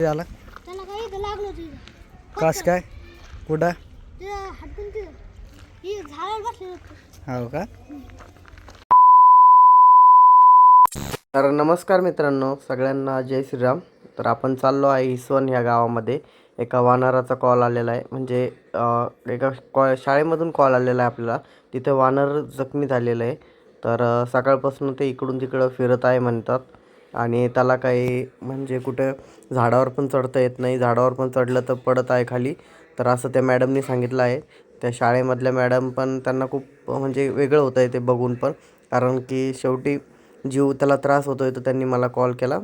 झाला त्याला काही इथं लागलं होतं इथं. कस काय? कुठं? ते हटकून तिथं. ही झाडाला बसलेलं होतं. हो का? तर नमस्कार मित्रांनो सगळ्यांना जय श्रीराम. तर आपण चाललो आहे हिसवण ह्या गावामध्ये. एका वानराचा कॉल आलेला आहे. म्हणजे अं, एका कॉ शाळेमधून कॉल आलेला आहे आपल्याला. तिथे वानर जखमी झालेलं आहे. तर अं, सकाळपासून ते इकडून तिकडं फिरत आहे म्हणतात. आणि त्याला काही म्हणजे कुठं झाडावर पण चढता येत नाही. झाडावर पण चढलं तर पडत आहे खाली. तर असं त्या मॅडमनी सांगितलं आहे. त्या शाळेमधल्या मॅडम पण त्यांना खूप म्हणजे वेगळं होतं आहे ते बघून पण. कारण की शेवटी जीव त्याला त्रास होतो आहे तर त्यांनी मला कॉल केला.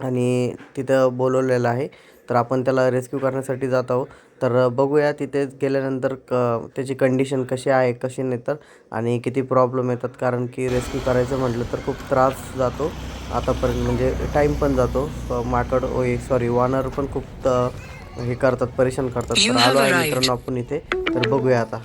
आणि तिथं बोलवलेलं आहे. तर आपण त्याला रेस्क्यू करण्यासाठी जात आहोत. तर बघूया तिथे गेल्यानंतर क त्याची कंडिशन कशी आहे कशी नाही तर. आणि किती प्रॉब्लेम येतात. कारण की रेस्क्यू करायचं म्हटलं तर खूप त्रास जातो. आतापर्यंत म्हणजे टाईम पण जातो. माकड ओय सॉरी वानर पण खूप हे करतात परेशान करतात. तर आलो आहे मित्रांनो आपण इथे. तर बघूया आता.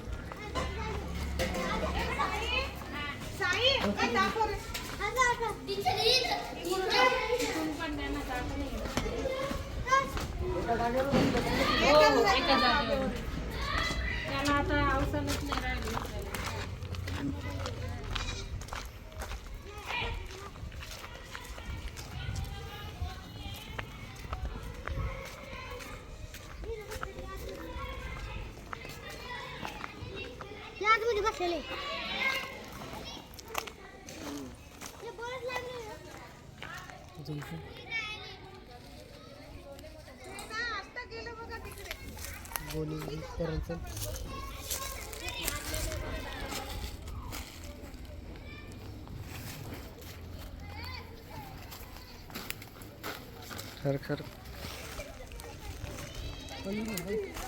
त्याला आता खर खर हम्म मदत खर तर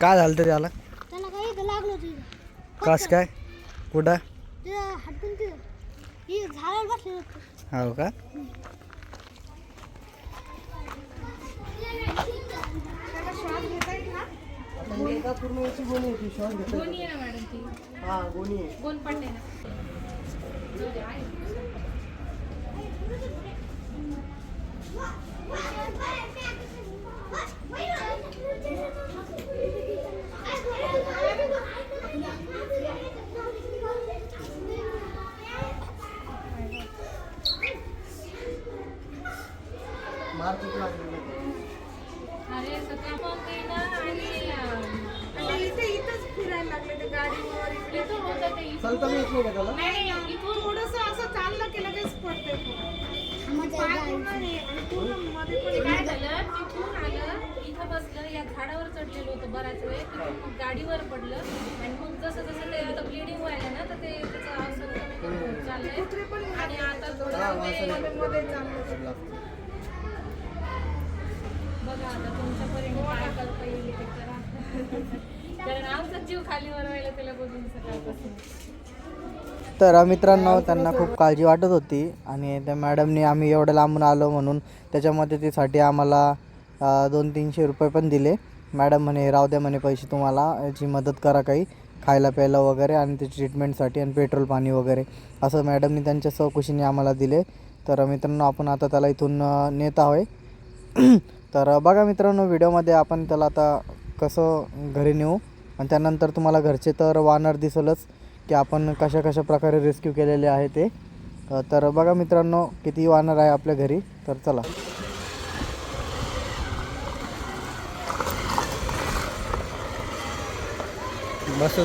काय झालं तरी आला त्याला काही इथं लागलं होतं इथं. कस काय? कुठं? ते हटकून तिथं. ही झाडाला बसलेलं होतं. हो का? गोणी आहे ना मॅडम ती? गोन पडले ना अरे सगळं पण ते ना आणि अं, इथे इथंच फिरायला लागले ते गाडीवर इकडे इथून होतं ते इथून. चालता येत नाही थोडस असं चाललं की लगेच पडते पाय पूर्ण हे आणि पूर्णमध्ये पण ते काय झालं? तिथून आलं इथं बसलं या झाडावर चढलेलं होतं बराच वेळ. तिथून मग गाडीवर पडलं. आणि मग जसं जसं ते आता ब्लिडिंग व्हायला ना तर ते त्याचं औषध कमी कमी होत चाललंय आणि आता थोडं ते मध्ये चाललं बघा आता तुमच्यापर्यंत काय करता येईल ते करा. कारण आमचा जीव खाली वरवायला त्याला बघून सकाळपासून तर मित्रांनो त्यांना खूप काळजी वाटत होती आणि त्या मॅडमनी आम्ही एवढं लांबून आलो म्हणून त्याच्या मदतीसाठी आम्हाला दोन तीनशे रुपये पण दिले. मॅडम म्हणे राहू द्या म्हणे पैसे तुम्हाला याची मदत करा काही खायला प्यायला वगैरे आणि त्याची ट्रीटमेंटसाठी आणि पेट्रोल पाणी वगैरे. असं मॅडमनी त्यांच्या चौकशीने आम्हाला दिले. तर मित्रांनो आपण आता त्याला इथून नेत आहोय. तर बघा मित्रांनो व्हिडिओमध्ये आपण त्याला आता कसं घरी नेऊ आणि त्यानंतर तुम्हाला घरचे तर वानर दिसलंच. की आपण कशा कशा प्रकारे रेस्क्यू केलेले आहे ते. तर बघा मित्रांनो किती वानर आहे आपल्या घरी. तर चला. बसू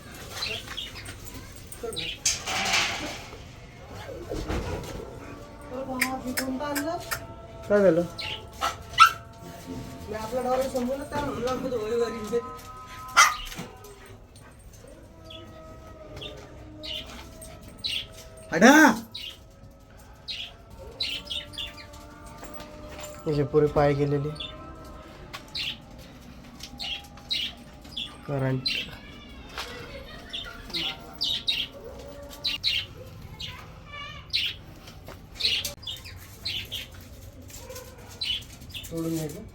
काय झालं? अडा त्याचे पुरे पाय गेलेले. Current bulunmayacak.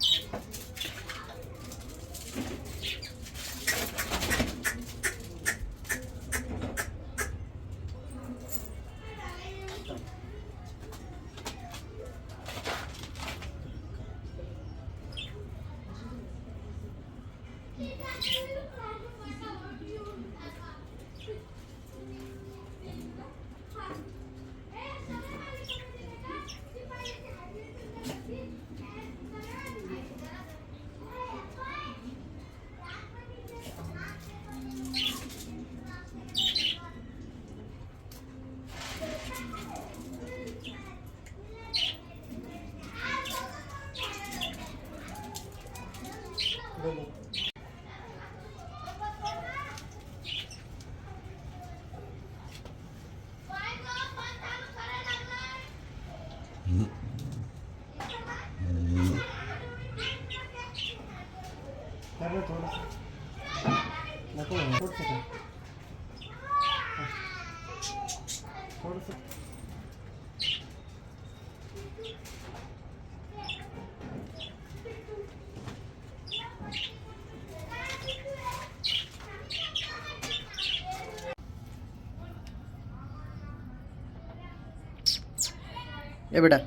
ए बेटा.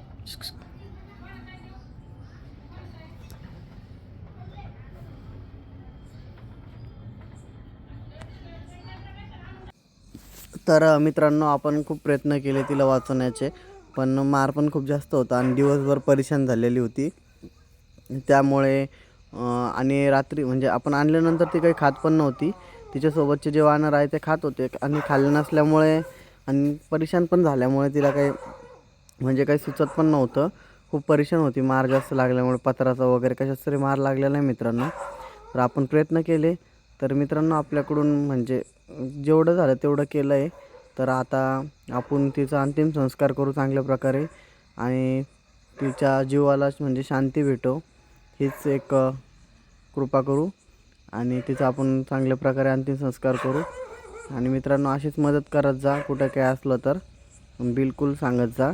तर मित्रांनो आपण खूप प्रयत्न केले तिला वाचवण्याचे पण मार पण खूप जास्त होता आणि दिवसभर परेशान झालेली होती. त्यामुळे आणि रात्री म्हणजे आपण आणल्यानंतर ती काही खात पण नव्हती. तिच्यासोबतचे जे वानर आहे ते खात होते आणि खाल्ले नसल्यामुळे आणि परेशान पण झाल्यामुळे तिला काही म्हणजे काही सुचत पण नव्हतं. खूप परेशान होती. मार जास्त लागल्यामुळे पत्राचा वगैरे कशाच तरी मार लागलेला आहे मित्रांनो. तर आपण प्रयत्न केले. तर मित्रांनो आपल्याकडून म्हणजे जेवढं झालं तेवढं केलं आहे. तर आता आपण तिचा अंतिम संस्कार करू चांगल्या प्रकारे. आणि तिच्या जीवाला म्हणजे शांती भेटो. हीच एक कृपा करू. आणि तिचा आपण चांगल्या प्रकारे अंतिम संस्कार करू. आणि मित्रांनो अशीच मदत करत जा. कुठं काय असलं तर बिलकुल सांगत जा.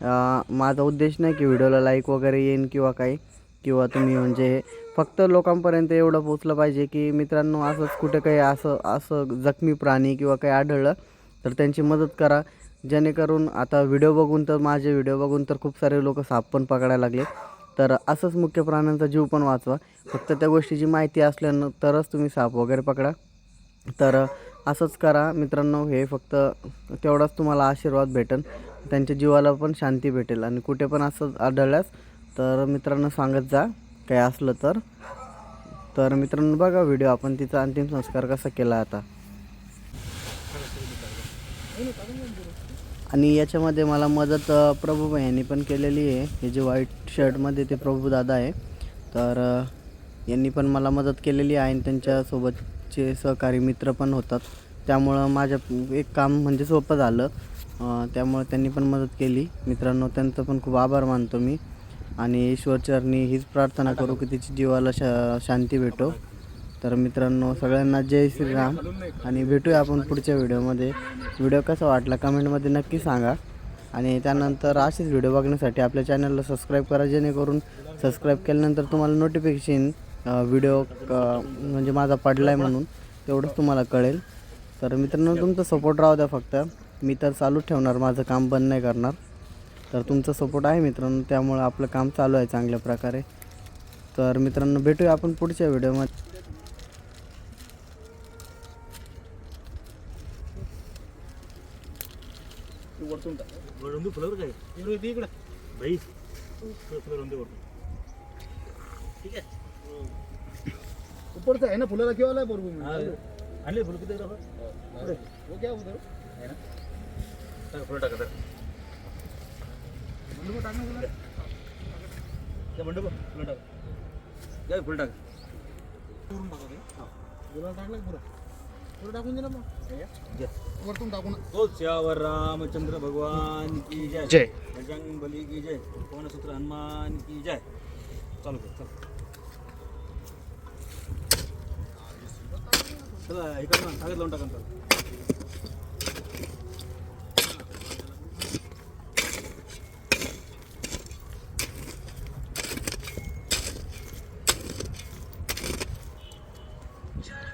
माझा उद्देश नाही की व्हिडिओला लाईक वगैरे येईन किंवा काही किंवा तुम्ही म्हणजे फक्त लोकांपर्यंत एवढं पोचलं पाहिजे की मित्रांनो असंच कुठं काही असं असं जखमी प्राणी किंवा काही आढळलं तर त्यांची मदत करा. जेणेकरून आता व्हिडिओ बघून तर माझे व्हिडिओ बघून तर खूप सारे लोक साप पण पकडायला लागले. तर असंच मुख्य प्राण्यांचा जीव पण वाचवा. फक्त त्या गोष्टीची माहिती असल्यानं तरच तुम्ही साप वगैरे पकडा. तर असंच करा मित्रांनो हे फक्त तेवढाच तुम्हाला आशीर्वाद भेटेल त्यांच्या जीवाला पण शांती भेटेल. आणि कुठे पण असं आढळल्यास तर मित्रांनो सांगत जा काही असलं तर. तर मित्रांनो बघा व्हिडिओ आपण तिचा अंतिम संस्कार कसा केला आता. आणि याच्यामध्ये मला मदत प्रभू यांनी पण केलेली आहे. हे जे व्हाईट शर्टमध्ये ते प्रभू दादा आहे. तर यांनी पण मला मदत केलेली आहे आणि त्यांच्यासोबतचे सहकारी मित्र पण होतात. त्यामुळं माझं एक काम म्हणजे सोपं झालं. त्यामुळे त्यांनी पण मदत केली. मित्रांनो त्यांचं पण खूप आभार मानतो मी. आणि ईश्वरचरणी हीच प्रार्थना करू की तिची जीवाला शा शांती भेटो. तर मित्रांनो सगळ्यांना जय श्रीराम. आणि भेटूया आपण पुढच्या व्हिडिओमध्ये. व्हिडिओ कसा वाटला कमेंटमध्ये नक्की सांगा. आणि त्यानंतर असेच व्हिडिओ बघण्यासाठी आपल्या चॅनलला सबस्क्राईब करा जेणेकरून सबस्क्राईब केल्यानंतर तुम्हाला नोटिफिकेशन व्हिडिओ म्हणजे माझा पडला आहे म्हणून तेवढंच तुम्हाला कळेल. तर मित्रांनो तुमचा सपोर्ट राहू द्या फक्त. मी तर चालू ठेवणार माझं काम बंद नाही करणार. तर तुमचा सपोर्ट आहे मित्रांनो त्यामुळे आपलं काम चालू आहे चांगल्या प्रकारे. तर मित्रांनो भेटूया आपण पुढच्या व्हिडिओमध्ये. ऊपरचा आहे ना फुलाला केव्हा बरोबर आणले फुलं किती है फुलं टाका टाकून वरतून टाकून श्यावर रामचंद्र भगवान की जय. जय. बजरंग बली की जय. पवनसूत्र हनुमान की जय. चालू कर चल चला हे कर ना कागद लावून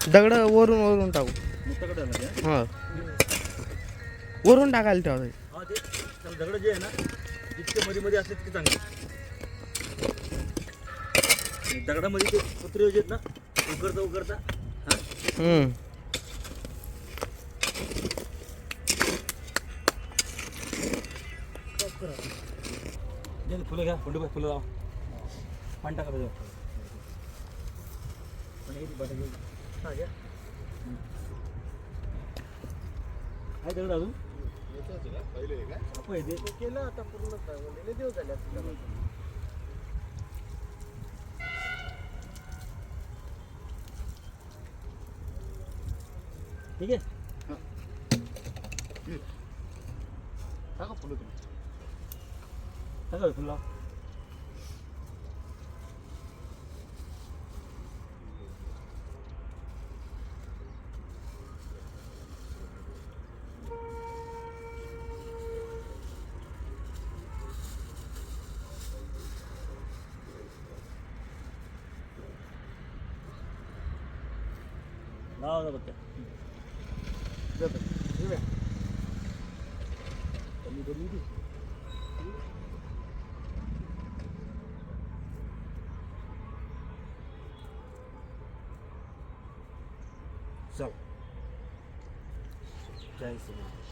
दगड वरून वरून टाकू. हां. वरून टाकायला ठेवा हा ते त्याला दगड जे आहे ना जितके मध्ये मध्ये असले तितके चांगले. आणि दगडामध्ये ते पत्रे जे आहेत ना उकरता उकरता हा. ते फुलं घ्या बंडू फुलं लावा. पाणी टाका त्याच्यावर. पाणी बटाटे हा आहे दगड अजून? हे ते- केलं आता पूर्ण दिवस झाले ठीक आहे? टाका फुलं तुम्ही. टाका फुलं. लावा. लावा जा बत्त्या कमी करून दे. चल जय श्री राम.